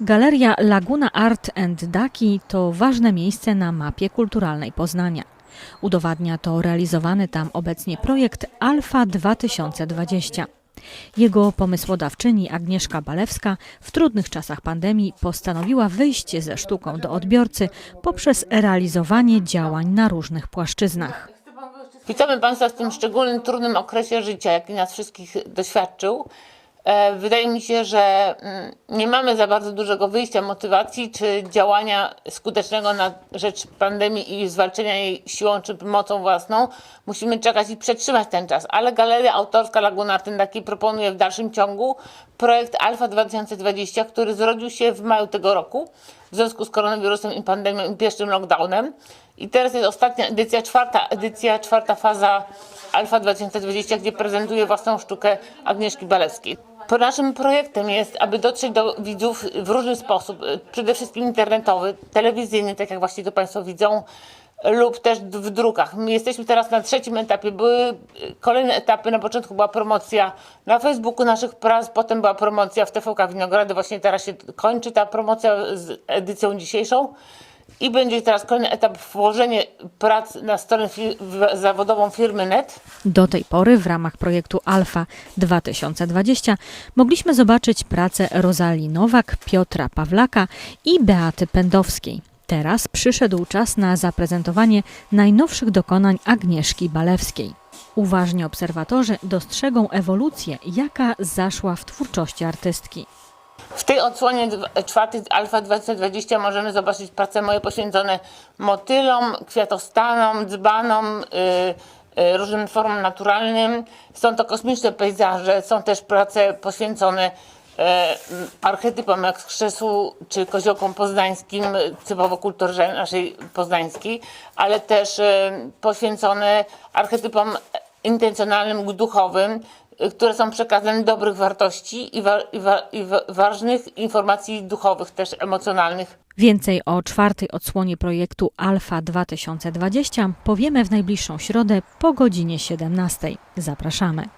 Galeria Laguna Art and Daki to ważne miejsce na mapie kulturalnej Poznania. Udowadnia to realizowany tam obecnie projekt Alfa 2020. Jego pomysłodawczyni Agnieszka Balewska w trudnych czasach pandemii postanowiła wyjść ze sztuką do odbiorcy poprzez realizowanie działań na różnych płaszczyznach. Witamy Państwa w tym szczególnym, trudnym okresie życia, jaki nas wszystkich doświadczył. E, Wydaje mi się, że mm, nie mamy za bardzo dużego wyjścia, motywacji czy działania skutecznego na rzecz pandemii i zwalczenia jej siłą czy mocą własną. Musimy czekać i przetrzymać ten czas. Ale Galeria Autorska Laguna Artendaki proponuje w dalszym ciągu projekt Alfa 2020, który zrodził się w maju tego roku w związku z koronawirusem i pandemią i pierwszym lockdownem. I teraz jest ostatnia edycja, czwarta edycja, czwarta faza Alfa 2020, gdzie prezentuje własną sztukę Agnieszki Balewskiej. Po naszym projektem jest, aby dotrzeć do widzów w różny sposób, y, przede wszystkim internetowy, telewizyjny, tak jak właśnie to Państwo widzą, lub też w drukach. My jesteśmy teraz na trzecim etapie. Były y, kolejne etapy. Na początku była promocja na Facebooku naszych prac, potem była promocja w TVK Winogrady. Właśnie teraz się kończy ta promocja z edycją dzisiejszą. I będzie teraz kolejny etap włożenie prac na stronę fi- w- zawodową firmy NET. Do tej pory w ramach projektu Alfa 2020 mogliśmy zobaczyć pracę Rozalii Nowak, Piotra Pawlaka i Beaty Pędowskiej. Teraz przyszedł czas na zaprezentowanie najnowszych dokonań Agnieszki Balewskiej. Uważni obserwatorzy dostrzegą ewolucję, jaka zaszła w twórczości artystki. Tej odsłonie czwartej Alfa 2020 możemy zobaczyć prace moje poświęcone motylom, kwiatostanom, dzbanom, y, y, różnym formom naturalnym. Są to kosmiczne pejzaże, są też prace poświęcone m, archetypom jak krzesłu czy koziołkom poznańskim, y, typowo kulturze naszej poznańskiej, ale też poświęcone archetypom intencjonalnym, duchowym, y, które są przekazem dobrych wartości i, wa- i, wa- i wa- ważnych informacji duchowych, też emocjonalnych. Więcej o czwartej odsłonie projektu Alfa 2020 powiemy w najbliższą środę po godzinie 17. Zapraszamy.